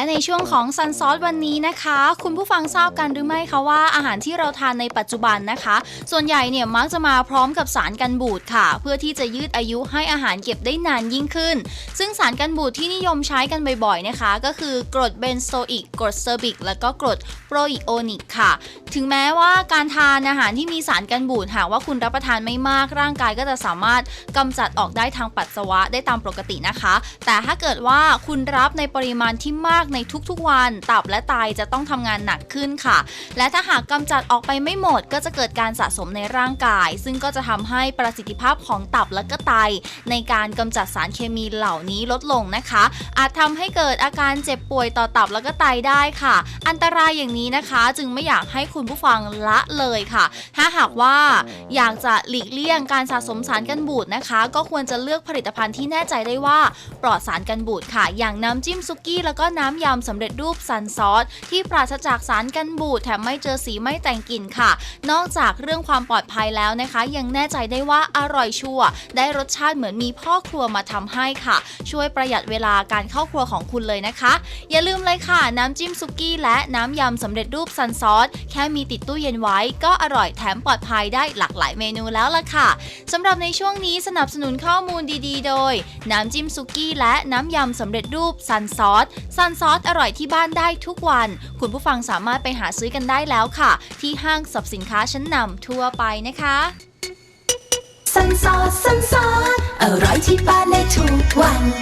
และในช่วงของซันซอสวันนี้นะคะ คุณผู้ฟังทราบกันหรือไม่คะว่าอาหารที่เราทานในปัจจุบันนะคะ ส่วนใหญ่เนี่ยมักจะมาพร้อมกับสารกันบูดค่ะ เพื่อที่จะยืดอายุให้อาหารเก็บได้นานยิ่งขึ้น ซึ่งสารกันบูดที่นิยมใช้กันบ่อยๆนะคะ ก็คือกรดเบนโซอิกกรดเซอร์บิก และก็กรดโปรอิโอนิกค่ะ ถึงแม้ว่าการทานอาหารที่มีสารกันบูดหากว่าคุณรับประทานไม่มากร่างกายก็จะสามารถกำจัดออกได้ทางปัสสาวะได้ตามปกตินะคะ แต่ถ้าเกิดว่าคุณรับในปริมาณที่มากในทุกๆวัน ตับและไตจะต้องทำงานหนักขึ้นค่ะ และถ้าหากกำจัดออกไปไม่หมด ก็จะเกิดการสะสมในร่างกาย ซึ่งก็จะทำให้ประสิทธิภาพของตับและก็ไต ในการกำจัดสารเคมีเหล่านี้ลดลงนะคะ อาจทำให้เกิดอาการเจ็บป่วยต่อตับแล้วก็ไตได้ค่ะ อันตรายอย่างนี้นะคะ จึงไม่อยากให้คุณผู้ฟังละเลยค่ะ ถ้าหากว่าอยากจะหลีกเลี่ยงการสะสมสารกันบูดนะคะ ก็ควรจะเลือกผลิตภัณฑ์ที่แน่ใจได้ว่าปลอดสารกันบูดค่ะ อย่างน้ำจิ้มซุกี้แล้วก็น้ำยำสำเร็จรูปซันซอส ที่ปราศจากสารกันบูดแถมไม่เจอสีไม่แต่งกลิ่นค่ะ นอกจากเรื่องความปลอดภัยแล้วนะคะ ยังแน่ใจได้ว่าอร่อยชัวร์ได้รสชาติเหมือนมีพ่อครัวมาทำให้ค่ะ ช่วยประหยัดเวลาการเข้าครัวของคุณเลยนะคะ อย่าลืมเลยค่ะ น้ำจิ้มซุกี้และน้ำยำสำเร็จรูปซันซอส แค่มีติดตู้เย็นไว้ ก็อร่อยแถมปลอดภัยได้หลากหลายเมนูแล้วล่ะค่ะสำหรับในช่วงนี้สนับสนุนข้อมูลดี ๆ โดย น้ำจิ้มซุกี้และน้ำยำสำเร็จรูปซันซอสซันซอสอสอร่อยที่บ้านได้ทุกวัน คุณผู้ฟังสามารถไปหาซื้อกันได้แล้วค่ะ ที่ห้างสรรพสินค้าชั้นนำทั่วไปนะคะสันซอสสันซอสอร่อยที่บ้านในทุกวัน